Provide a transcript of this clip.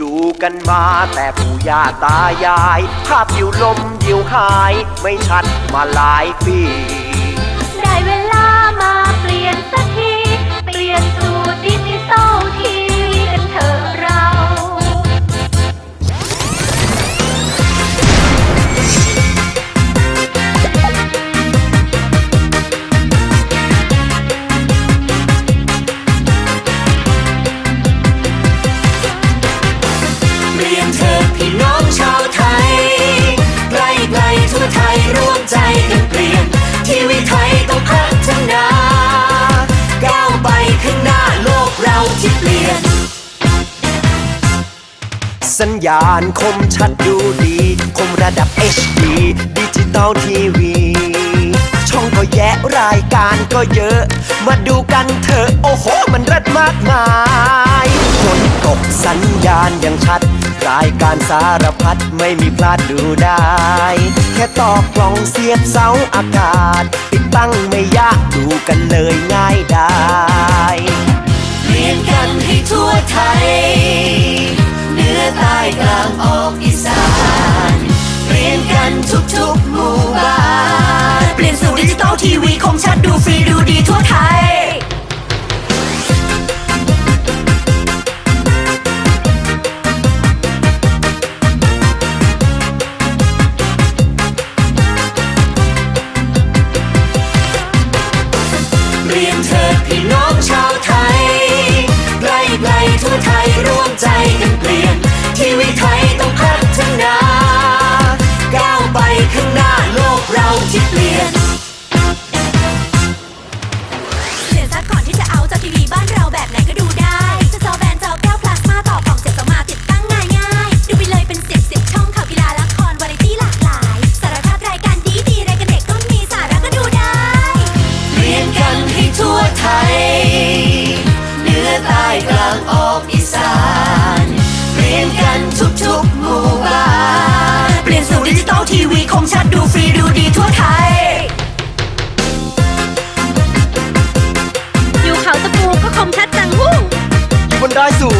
ดูกันมาแต่ปู่ย่าตายาย ภาพอยู่ลมยิวหาย ไม่ชัดมาหลายปี ได้เวลา สัญญาณคมชัดดูดี คมระดับ HD ดิจิตอลทีวี ช่องก็แยะรายการก็เยอะ มาดูกันเถอะ โอ้โห มันรัดมากมายฝนตกสัญญาณยังชัด รายการสารพัดไม่มีพลาดดูได้ แค่ต่อกล่องเสียบเสาอากาศ ติดตั้งไม่ยากดูกันเลยง่ายได้เปลี่ยนกันให้ทั่วไทย วีค นทุกๆหมู่บ้านเปลี่ยนสู่ดิจิตอลทีวีคมชัดดูฟรีดูดีทั่วไทย อยู่เขาตะปูก็คมชัดจังหู้อยู่บนดอยสูง